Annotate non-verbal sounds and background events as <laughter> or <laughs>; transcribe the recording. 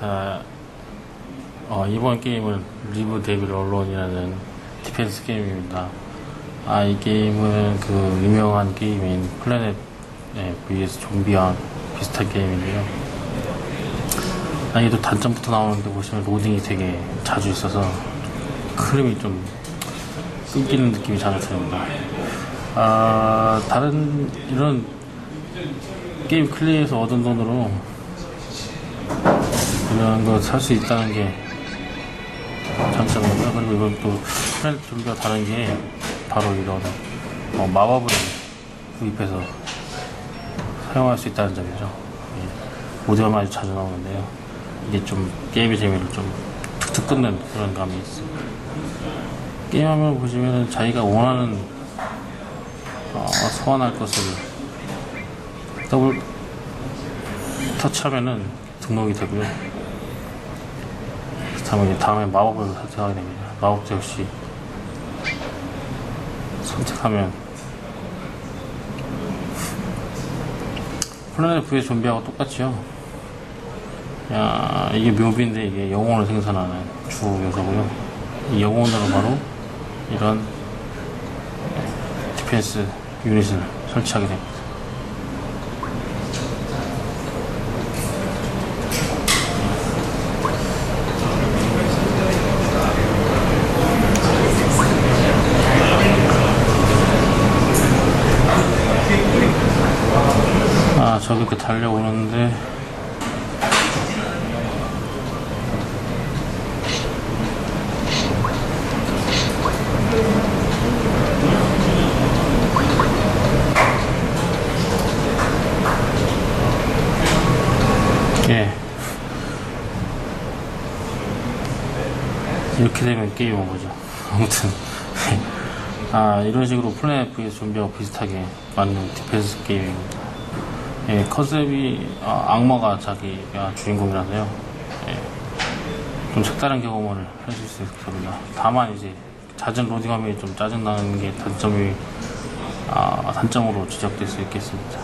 자, 어, 이번 게임은 리브 데빌 언론이라는 디펜스 게임입니다. 아, 이 게임은 그 유명한 게임인 플래넷 네, vs 좀비와 비슷한 게임인데요. 난이도 단점부터 나오는데 보시면 로딩이 되게 자주 있어서 흐름이 좀 끊기는 느낌이 자주 듭니다. 아, 다른 이런 게임 클리에서 얻은 돈으로 이런 거 살 수 있다는 게 장점이고요. 그리고 이건 또 좀비와 다른 게 바로 이런 어, 마법을 구입해서 사용할 수 있다는 점이죠. 예. 모드가 아주 자주 나오는데요. 이게 좀 게임의 재미를 좀 툭툭 끊는 그런 감이 있습니다. 게임하면 보시면은 자기가 원하는 어, 소환할 것을 더블 터치하면은 등록이 되고요. 그렇다면 이제 다음에 마법을 선택하게 됩니다. 마법도 역시 선택하면 플래닛 V의 좀비하고 똑같죠. 야, 이게 묘비인데 이게 영혼을 생산하는 주 요소고요. 이 영혼으로 바로 이런 디펜스 유닛을 설치하게 됩니다. 아, 저기 이렇게 달려오는데 예. 이렇게 되면 게임 오버죠. 아무튼. <laughs> 아, 이런 식으로 vs 좀비하고 비슷하게 만든 디펜스 게임입니다. 예, 컨셉이 아, 악마가 자기가 주인공이라서요. 예, 좀 색다른 경험을 하실 수 있을 겁니다. 다만 이제 잦은 로딩함이 좀 짜증나는 게 단점이 아, 단점으로 지적될 수 있겠습니다.